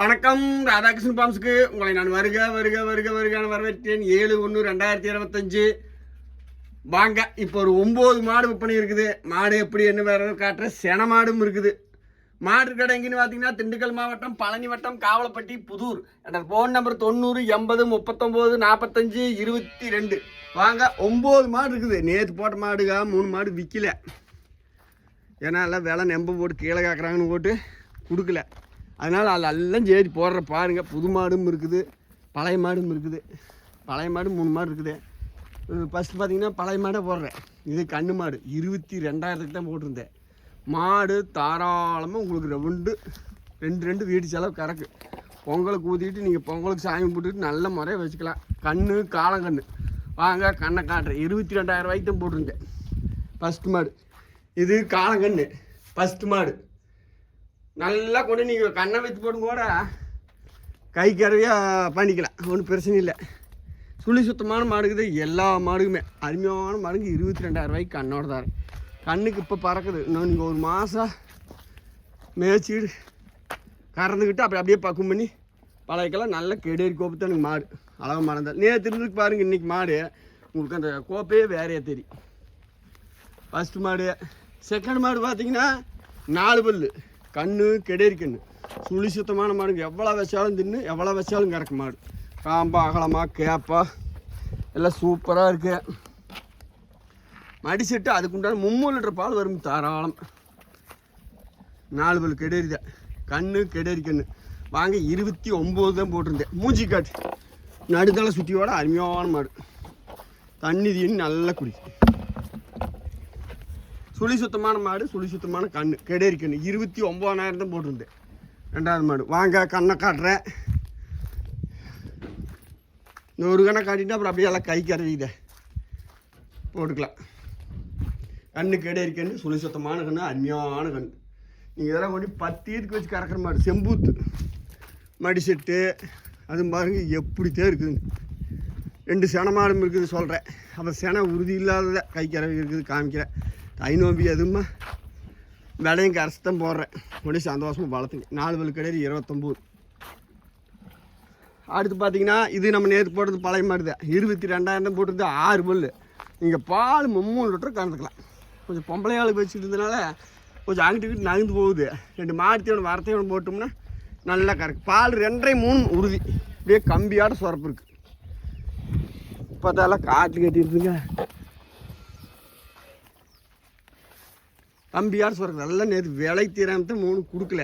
வணக்கம் ராதாகிருஷ்ணன் பாம்ஸுக்கு உங்களை நான் வருக வருக வருக வருகான வரவேற்றேன் ஏழு ஒன்று ரெண்டாயிரத்தி இருபத்தஞ்சு. வாங்க இப்போ ஒரு ஒம்பது மாடு விற்பனை இருக்குது. மாடு எப்படி என்ன வேற காட்டுற சென மாடும் இருக்குது. மாடு கடை எங்கேன்னு பார்த்தீங்கன்னா திண்டுக்கல் மாவட்டம் பழனி வட்டம் காவலப்பட்டி புதூர். என்னோட ஃபோன் நம்பர் தொண்ணூறு எண்பது முப்பத்தொம்போது நாற்பத்தஞ்சு இருபத்தி ரெண்டு. வாங்க ஒம்பது மாடு இருக்குது. நேற்று போட்ட மாடுகா மூணு மாடு விற்கல ஏன்னா எல்லாம் விலை நெம்ப போட்டு கீழே காக்குறாங்கன்னு போட்டு கொடுக்கல. அதனால் அதில் எல்லாம் சேரி போடுற பாருங்க. புது மாடும் இருக்குது பழைய மாடும் இருக்குது பழைய மாடு மூணு மாடு இருக்குது. ஃபஸ்ட்டு பார்த்தீங்கன்னா பழைய மாடை போடுறேன். இது கண்ணு மாடு. இருபத்தி ரெண்டாயிரத்துக்கு தான் போட்டிருந்தேன். மாடு தாராளமாக உங்களுக்கு ரெண்டு ரெண்டு ரெண்டு வீடு செலவு கறக்கு பொங்கலுக்கு ஊற்றிட்டு நீங்கள் பொங்கலுக்கு சாமி போட்டுட்டு நல்ல முறையாக வச்சுக்கலாம். கண்ணு காலங்கண்ணு வாங்க கண்ணை காட்டுறேன். இருபத்தி ரெண்டாயிரம் ரூபாய்க்கு தான் போட்டிருந்தேன். ஃபஸ்ட்டு மாடு. இது காலங்கண்ணு ஃபஸ்ட்டு மாடு. நல்லா கொண்டு நீங்கள் கண்ணை வைத்து போடும் கூட கை கறவையாக பண்ணிக்கலாம். ஒன்றும் பிரச்சனை இல்லை. சுழி சுத்தமான மாடுக்குது எல்லா மாடுக்குமே. அருமையான மாடுக்கு இருபத்தி ரெண்டாயிரம் ரூபாய்க்கு கண்ணோட தரேன் கண்ணுக்கு இப்போ பறக்குது. இன்னும் நீங்கள் ஒரு மாதம் மேய்ச்சிக்கிட்டு கறந்துக்கிட்டு அப்படி அப்படியே பக்குவம் பண்ணி பழையக்கெல்லாம் நல்ல கெடேரி கோப்பு தான் எனக்கு மாடு. அழகாக மறந்தால் நேற்று இருந்துக்கு பாருங்கள் இன்றைக்கி மாடு. உங்களுக்கு அந்த கோப்பையே வேறையே தெரியும். ஃபஸ்ட்டு மாடு. செகண்ட் மாடு பார்த்தீங்கன்னா நாலு பல்லு. கண்ணு கெடேரி கண்ணு சுழி சுத்தமான மாடுங்க. எவ்வளோ வச்சாலும் தின்னு எவ்வளோ வச்சாலும் கிடக்கு மாடு. காம்பா அகலமாக கேப்பா. எல்லாம் சூப்பராக இருக்கு. மடி அதுக்குண்டான மும்மூணு லிட்டர் பால் வரும் தாராளம். நாலு பல் கெடேரி தான். கண்ணு கெடேரி கண்ணு வாங்க இருபத்தி ஒம்பது தான் போட்டிருந்தேன். மூஞ்சி காட்டு. நடுதலை சுற்றியோட அருமையான மாடு. தண்ணி தீனி நல்லா குடிக்கும் சுழி சுத்தமான மாடு சுழி சுத்தமான கண்ணு. கெடேரி கண்ணு. இருபத்தி ஒம்பதாயிரம் தான் போட்டிருந்தேன். ரெண்டாவது மாடு. வாங்க கண்ணை காட்டுறேன். இந்த ஒரு கண்ணை காட்டிட்டு அப்புறம் அப்படியே எல்லாம் கை கறவித போட்டுக்கலாம். கண்ணு கெடேரி கண்ணு சுழி சுத்தமான கண்ணு அருமையான கண்ணு. நீங்கள் இதெல்லாம் கொண்டு பத்து ஈத்துக்கு வச்சு கறக்கிற மாடு. செம்பூத்து மடி செட்டு அது பாருங்க எப்படித்தான் இருக்குதுங்க. ரெண்டு சென மாடும் இருக்குது சொல்கிறேன் அப்புறம் சென உறுதி இல்லாததை கை கறவை இருக்குது காமிக்கிறேன். தை நோம்பி எதுவுமா விலையும் கரைச்சி தான் போடுறேன். உடனே சந்தோஷமாக வளர்த்துங்க. நாலு பல் கிடையாது இருபத்தொம்போது. அடுத்து பார்த்தீங்கன்னா இது நம்ம நேற்று போடுறது பழைய மாதிரி தான் இருபத்தி ரெண்டாயிரம் தான் ஆறு பல் நீங்கள் பால் மும்மூணு லிட்டர் கலந்துக்கலாம் கொஞ்சம் பொம்பளை ஆளுக்கு வச்சுட்டு கொஞ்சம் அங்கிட்டு நகர்ந்து போகுது. ரெண்டு மாடுத்தையோட வரத்தையோட போட்டோம்னா நல்லா கரெக்ட் பால் ரெண்டரை மூணு உறுதி. அப்படியே கம்பியாட சுரப்பு இருக்குது இப்போதெல்லாம் காட்டு கட்டிடுதுங்க அம்பியார் சுரக்கு நல்லா நேற்று விலை தீராமத்து மூணு கொடுக்கல.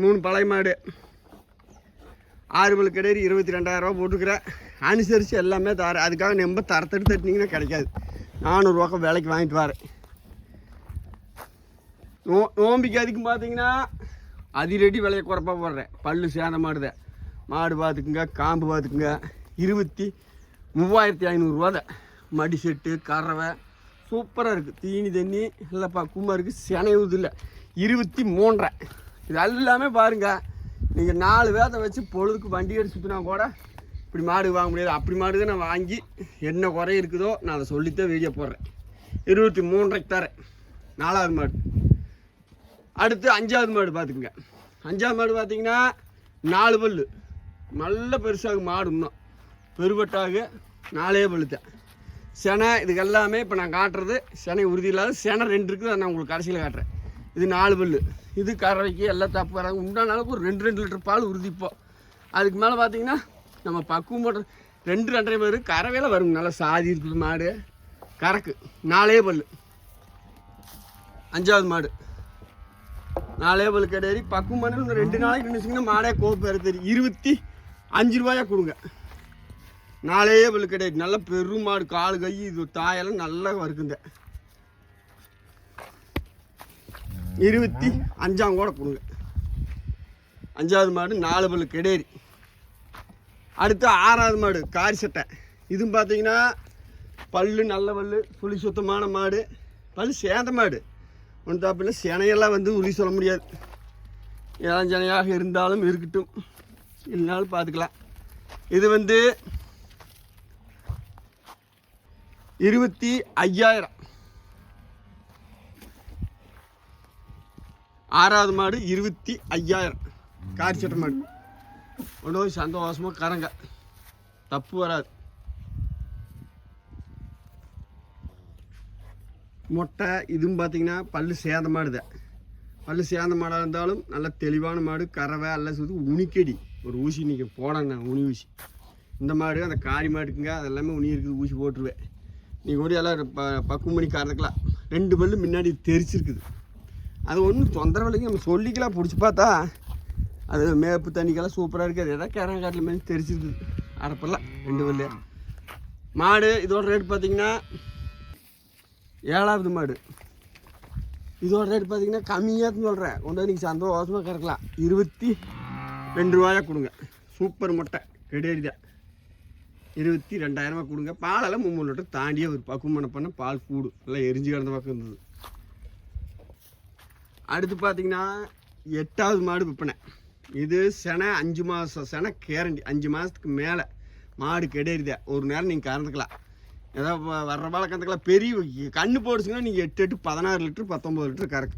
மூணு பழைய மாடு. ஆறு பல் இருபத்தி ரெண்டாயிரரூவா போட்டுருக்குறேன் அனுசரித்து எல்லாமே தர அதுக்காக நம்ப தரத்தெடுத்து தட்டினீங்கன்னா கிடைக்காது. நானூறுரூவாக்க விலைக்கு வாங்கிட்டு வரேன் நோ நோம்பிக்கு அதுக்கும் பார்த்தீங்கன்னா அதிரடி விலையை குறைப்பா போடுறேன். பல்லு சேத மாடுத. மாடு பார்த்துக்குங்க காம்பு பார்த்துக்குங்க இருபத்தி மூவாயிரத்தி ஐநூறுரூவா மடி செட்டு கறவை சூப்பராக இருக்குது தீனி தண்ணி நல்லா பக்குவமாக இருக்குது செனையுது இல்லை. இருபத்தி மூன்றரை. இது எல்லாமே பாருங்கள் நீங்கள் நாலு வேதை வச்சு பொழுதுக்கு வண்டி எடுத்துனா சுற்றினா கூட இப்படி மாடு வாங்க முடியாது. அப்படி மாடு தான் நான் வாங்கி என்ன குறை இருக்குதோ நான் அதை சொல்லித்தான் வீடியோ போடுறேன். இருபத்தி மூன்றரைக்கு தரேன். நாலாவது மாடு. அடுத்து அஞ்சாவது மாடு பார்த்துக்குங்க. அஞ்சாவது மாடு பார்த்தீங்கன்னா நாலு பல்லு. நல்ல பெருசாக மாடு இன்னும். பெருவட்டாக நாலே பல்லுத்தேன் செனை இதுக்கு எல்லாமே இப்போ நான் காட்டுறது செனை உறுதி இல்லாத செனை ரெண்டு இருக்குது அதை நான் உங்களுக்கு கடைசியில் காட்டுறேன். இது நாலு பல்லு இது கறவைக்கு எல்லாம் தப்பு வராங்க உண்டான அளவுக்கு ஒரு ரெண்டு ரெண்டு லிட்டர் பால் உறுதிப்போம் அதுக்கு மேலே பார்த்தீங்கன்னா நம்ம பக்குவம் போடுற ரெண்டு ரெண்டரை பேர் கறவையில் வருங்க. நல்லா சாதி இருக்குது மாடு. கறக்கு. நாலே பல்லு. அஞ்சாவது மாடு. நாலே பல் கிடையாது பக்குவம் பண்ணி ரெண்டு நாளைக்கு நினைச்சிங்கன்னா மாடே கோப்பு வேறு தெரியும். இருபத்தி அஞ்சு ரூபாயா கொடுங்க. நாளையே பல் கிடையாது. நல்ல பெருமாடு கால் கை இது தாயெல்லாம் நல்லா வருக்குங்க இருபத்தி அஞ்சாம் கூட கொடுங்க அஞ்சாவது மாடு நாலு பல் கிடையாது. அடுத்து ஆறாவது மாடு காரி சட்டை. இதுவும் பார்த்தீங்கன்னா பல்லு நல்ல பல்லு புளி சுத்தமான மாடு. பல்லு சேந்த மாடு. ஒன்று தாப்பில் சினையெல்லாம் வந்து உறுதி சொல்ல முடியாது. இளஞ்சனையாக இருந்தாலும் இருக்கட்டும். இல்லைனாலும் பார்த்துக்கலாம் இது வந்து இருபத்தி ஐயாயிரம். ஆறாவது மாடு இருபத்தி ஐயாயிரம். காரி சட்டை மாடு. கொண்டு போய் சந்தோஷமாக கறங்க. தப்பு வராது. மொட்டை இதுவும் பார்த்தீங்கன்னா பல்லு சேத மாடுத பல்லு சேந்த மாடாக இருந்தாலும் நல்ல தெளிவான மாடு கறவை எல்லாம் சுற்றி உனிக்கடி. ஒரு ஊசி இன்றைக்கி போடணும் உனி ஊசி. இந்த மாடு அந்த காரி மாடுக்குங்க அதெல்லாமே உனி இருக்குது ஊசி போட்டுருவேன். நீங்கள் ஒரு எல்லாம் ப பக்கு மணிக்காரதுக்கெலாம் கறந்துக்கலாம் ரெண்டு பல்லு முன்னாடி தெரிச்சிருக்குது. அது ஒன்றும் தொந்தரவு இல்லைங்க நம்ம சொல்லிக்கலாம் பிடிச்சி பார்த்தா. அது மேப்பு தண்ணிக்கெல்லாம் சூப்பராக இருக்குது. எதாவது கேரங்காட்டில் மேலே தெரிச்சிருக்குது. அரைப்பெல்லாம் ரெண்டு பல்லு. மாடு இதோட ரேட் பார்த்தீங்கன்னா ஏழாவது மாடு. இதோட ரேட் பார்த்தீங்கன்னா கம்மியாக சொல்கிறேன் கொண்டு நீங்கள் சந்தோஷமாக கறக்கலாம். இருபத்தி ரெண்டு ரூபாயா கொடுங்க. சூப்பர் முட்டை கெடியடிதான் இருபத்தி ரெண்டாயிரமா கொடுங்க. பாலெல்லாம் மூணு லிட்டர் தாண்டியே ஒரு பக்குவம் பண்ண பால் கூடும். எல்லாம் எரிஞ்சு கிடந்த பக்கம் இருந்தது. அடுத்து பார்த்தீங்கன்னா எட்டாவது மாடு விற்பனை. இது செனை அஞ்சு மாதம் செனை கேரண்டி. அஞ்சு மாதத்துக்கு மேலே மாடு கிடையாது ஒரு நேரம் நீங்கள் கறந்துக்கலாம். ஏதோ வ- வர்ற பால கறந்துக்கலாம். பெரிய கண்ணு போடுச்சுங்கன்னா நீங்கள் எட்டு எட்டு பதினாறு லிட்டரு பத்தொம்பது லிட்டரு கறக்கு.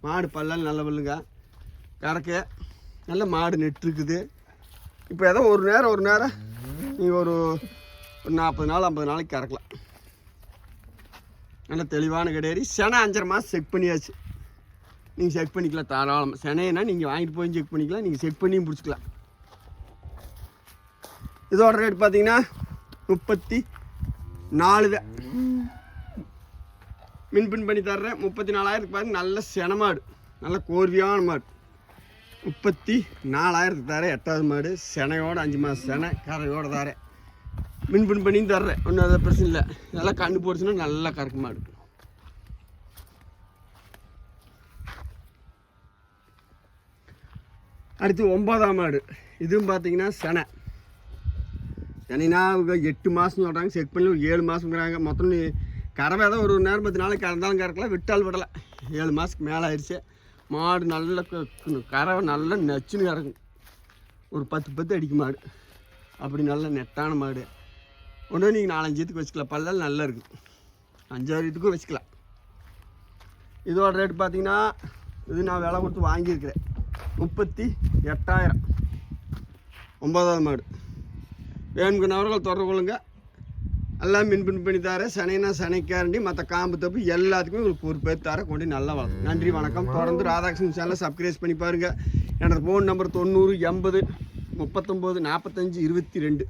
மாடு பல்லால் நல்ல பல்லுங்க. கறக்க. நல்ல மாடு நெட்டு இருக்குது. இப்போ ஏதோ ஒரு நேரம் ஒரு நேரம் நீங்கள் ஒரு ஒரு நாற்பது நாள் ஐம்பது நாளைக்கு கறக்கலாம் நல்ல தெளிவான கிடையாது செனை அஞ்சரை மாதம் செக் பண்ணியாச்சு. நீங்கள் செக் பண்ணிக்கலாம் தாராளமாக செனைனா நீங்கள் வாங்கிட்டு போய் செக் பண்ணிக்கலாம். நீங்கள் செக் பண்ணியும் பிடிச்சிக்கலாம். இதோட ரேட் பார்த்தீங்கன்னா முப்பத்தி நாலு தான். மின்பின் பண்ணி தர்றேன். முப்பத்தி நாலாயிரத்துக்கு பாருங்க நல்ல சென மாடு. நல்ல கோர்வியான மாடு. முப்பத்தி நாலாயிரத்துக்கு தாரே எட்டாவது மாடு. செனையோட அஞ்சு மாதம் செனை கரையோட தரேன் மின்பின் பண்ணியும் தர்றேன் ஒன்றும் அதை பிரச்சனை இல்லை. நல்லா கண்ணு போடுச்சுன்னா நல்லா கறக்கு மாடு. அடுத்து ஒன்பதாம் மாடு. இதுவும் பார்த்தீங்கன்னா செனை. செனைனா எட்டு மாதம் சொல்கிறாங்க செக் பண்ணி ஒரு ஏழு மாதங்கிறாங்க மொத்தம் கறவை தான் ஒரு நேரம் பத்து நாளைக்கு கறந்தாலும் கறக்கலாம் விட்டால் விடலை. ஏழு மாதத்துக்கு மேலே ஆயிடுச்சு. மாடு நல்ல க- கறவை நல்லா நச்சுன்னு கறக்கும். ஒரு பத்து பத்து அடிக்கும் மாடு. அப்படி நல்ல நெட்டான மாடு. ஒன்று நீங்கள் நாலஞ்சு இதுக்கு வச்சுக்கலாம். பல்லல் நல்லா இருக்குது அஞ்சாறு இதுக்கும் வச்சுக்கலாம். இதோட ரேட் பார்த்தீங்கன்னா இது நான் விலை கொடுத்து வாங்கியிருக்கிறேன். முப்பத்தி எட்டாயிரம். ஒன்பதாவது மாடு. வேணுங்கிறவர்கள் தொடர்பு கொள்ளுங்கள் எல்லாம் மின்பின் பண்ணி தரேன் சனைனா சனைக்காரண்டி மற்ற காம்பு தப்பு எல்லாத்துக்குமே உங்களுக்கு ஒரு பேர் தர கொண்டு நல்லா வளர்க்கும் நன்றி வணக்கம். தொடர்ந்து ராதாகிருஷ்ணன் சேனலை சப்ஸ்கிரைப் பண்ணி பாருங்கள் எனது ஃபோன் நம்பர் தொண்ணூறு எண்பது முப்பத்தொம்போது நாற்பத்தஞ்சு இருபத்தி ரெண்டு.